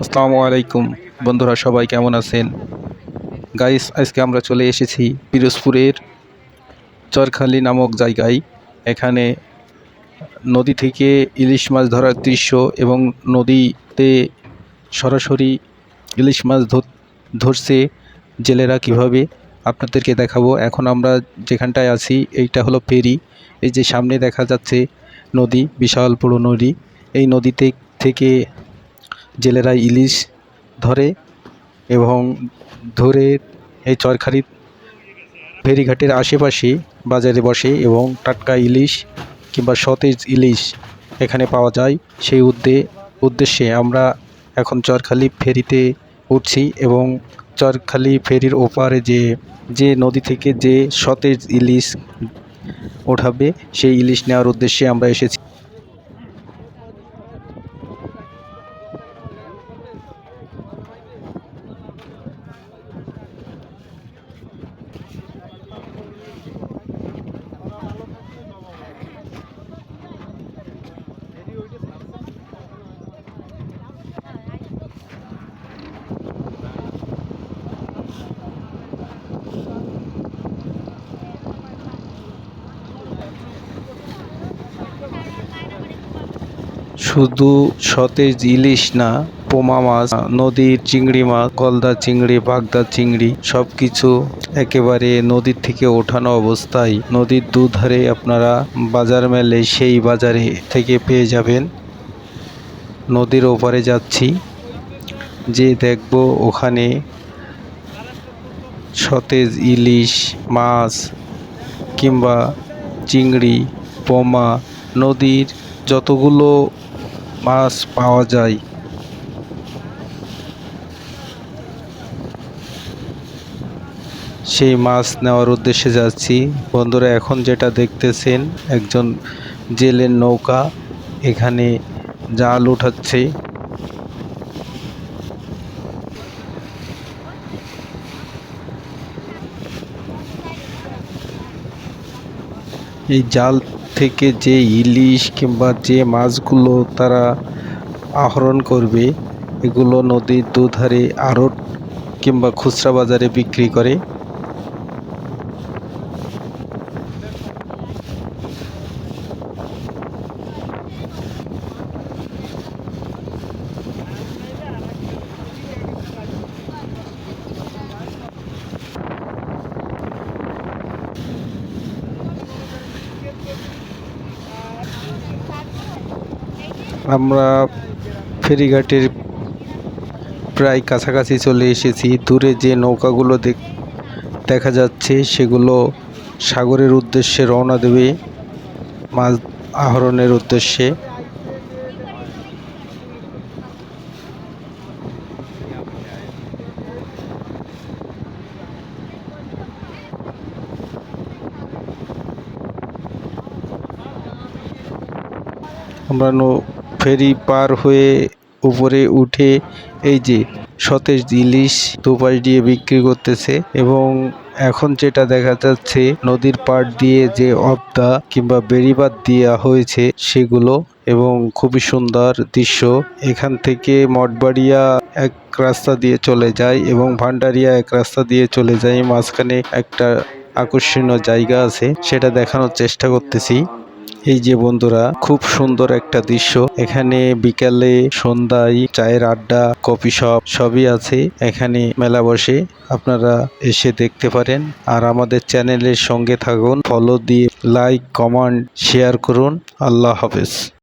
আসসালামু আলাইকুম। বন্ধুরা, সবাই কেমন আছেন? গাইস আজকে আমরা চলে এসেছি পিরোজপুরের চরখালি নামক জায়গায়। এখানে নদী থেকে ইলিশ মাছ ধরার দৃশ্য এবং নদীতে সরাসরি ইলিশ মাছ ধর- ধরছে জেলেরা কীভাবে, আপনাদেরকে দেখাবো। এখন আমরা যেখানটায় আছি, এইটা হলো ফেরি। এই যে সামনে দেখা যাচ্ছে নদী, বিশাল বড় নদী। এই নদীতে থেকে জেলেরা ইলিশ ধরে এবং ধরে এই চরখারি ফেরিঘাটের আশেপাশে বাজারে বসে এবং টাটকা ইলিশ কিংবা সতেজ ইলিশ এখানে পাওয়া যায়। সেই উদ্দে, উদ্দেশ্যে আমরা এখন চরখালি ফেরিতে উঠছি এবং চরখালি ফেরির ওপারে যে যে নদী থেকে যে সতেজ ইলিশ ওঠাবে, সেই ইলিশ নেওয়ার উদ্দেশ্যে আমরা এসেছি। শুধু সতেজ ইলিশ না, পোমা মাছ, নদীর চিংড়ি মাছ গলদা চিংড়ি বাগদা চিংড়ি সব কিছু একেবারে নদীর থেকে ওঠানো অবস্থায় নদীর দুধারে আপনারা বাজার মেলে সেই বাজারে থেকে পেয়ে যাবেন। নদীর ওপারে যাচ্ছি, যে দেখব ওখানে সতেজ ইলিশ, মাছ কিংবা চিংড়ি, পোমা, নদীর যতগুলো মাছ পাওয়া যায়। সেই মাছ নেওয়ার উদ্দেশ্যে যাচ্ছি। বন্ধুরা, এখন যেটা দেখতেছেন, একজন জেলের নৌকা এখানে জাল উঠাচ্ছে। এই জাল থেকে যে ইলিশ কিংবা যে মাছগুলো তারা আহরণ করবে, এগুলো নদীর দুধারে আড়ত কিংবা খুচরা বাজারে বিক্রি করে। আমরা ফেরিঘাটের প্রায় কাছাকাছি চলে এসেছি। দূরে যে নৌকাগুলো দেখ- যাচ্ছে, সেগুলো সাগরের উদ্দেশ্যে রওনা দেবে, মাছ আহরণের উদ্দেশ্যে। আমরা ফেরি পার হয়ে উপরে উঠে এই যে সতেজ ইলিশ দুপাশ দিয়ে বিক্রি করতেছে এবং এখন যেটা দেখা যাচ্ছে নদীর পাড় দিয়ে যে অবদা কিংবা বেড়িবাঁধ দেওয়া হয়েছে সেগুলো এবং খুবই সুন্দর দৃশ্য। এখান থেকে মঠবাড়িয়া এক রাস্তা দিয়ে চলে যায় এবং ভান্ডারিয়া এক রাস্তা দিয়ে চলে যায়। মাঝখানে একটা আকর্ষণীয় জায়গা আছে, সেটা দেখানোর চেষ্টা করতেছি। এই যে বন্ধুরা, খুব সুন্দর একটা দৃশ্য। এখানে বিকালে সন্ধ্যায় চায়ের আড্ডা, কফি শপ সবই আছে। এখানে মেলা বসে আপনারা এসে দেখতে পারেন। আর আমাদের চ্যানেলের সঙ্গে থাকুন, ফলো দিয়ে লাইক, কমেন্ট, শেয়ার করুন। আল্লাহ হাফেজ।